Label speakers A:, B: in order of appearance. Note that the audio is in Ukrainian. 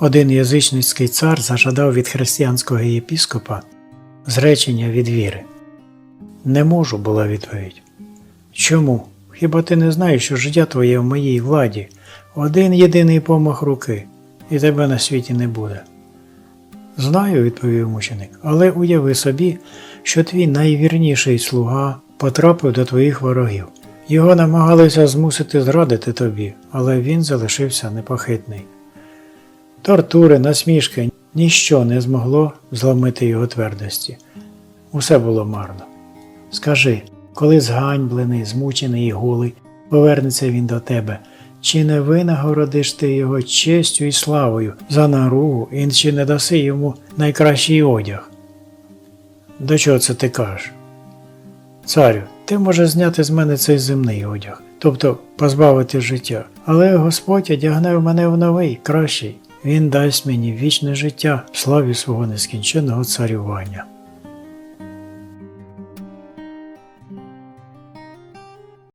A: Один язичницький цар зажадав від християнського єпіскопа зречення від віри. Не можу, була відповідь. Чому? Хіба ти не знаєш, що життя твоє в моїй владі? Один єдиний помах руки, і тебе на світі не буде. Знаю, відповів мученик, але уяви собі, що твій найвірніший слуга потрапив до твоїх ворогів. Його намагалися змусити зрадити тобі, але він залишився непохитний. Тортури, насмішки, ніщо не змогло зламити його твердості. Усе було марно. Скажи, коли зганьблений, змучений і голий, повернеться він до тебе, чи не винагородиш ти його честю і славою за наругу, і чи не даси йому найкращий одяг? До чого це ти кажеш? Царю, ти можеш зняти з мене цей земний одяг, тобто позбавити життя, але Господь одягне в мене в новий, кращий. Він дасть мені вічне життя в славі свого нескінченного царювання.